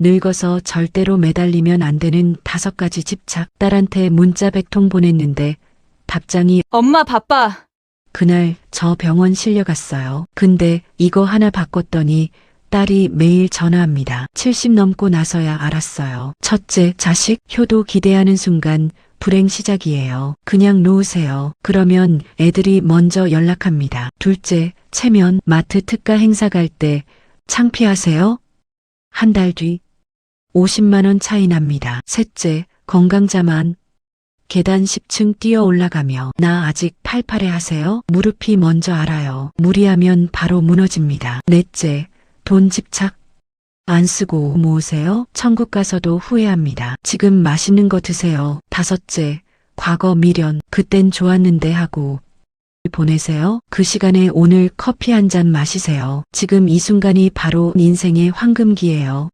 늙어서 절대로 매달리면 안 되는 다섯 가지 집착. 딸한테 문자 100통 보냈는데 답장이 엄마 바빠. 그날 저 병원 실려갔어요. 근데 이거 하나 바꿨더니 딸이 매일 전화합니다. 70 넘고 나서야 알았어요. 첫째, 자식, 효도 기대하는 순간 불행 시작이에요. 그냥 놓으세요. 그러면 애들이 먼저 연락합니다. 둘째, 체면, 마트 특가 행사 갈 때 창피하세요? 한 달 뒤 50만원 차이 납니다. 셋째, 건강자만 계단 10층 뛰어 올라가며 나 아직 팔팔해 하세요? 무릎이 먼저 알아요. 무리하면 바로 무너집니다. 넷째, 돈 집착 안 쓰고 모으세요? 천국 가서도 후회합니다. 지금 맛있는 거 드세요. 다섯째, 과거 미련 그땐 좋았는데 하고 보내세요. 그 시간에 오늘 커피 한 잔 마시세요. 지금 이 순간이 바로 인생의 황금기예요.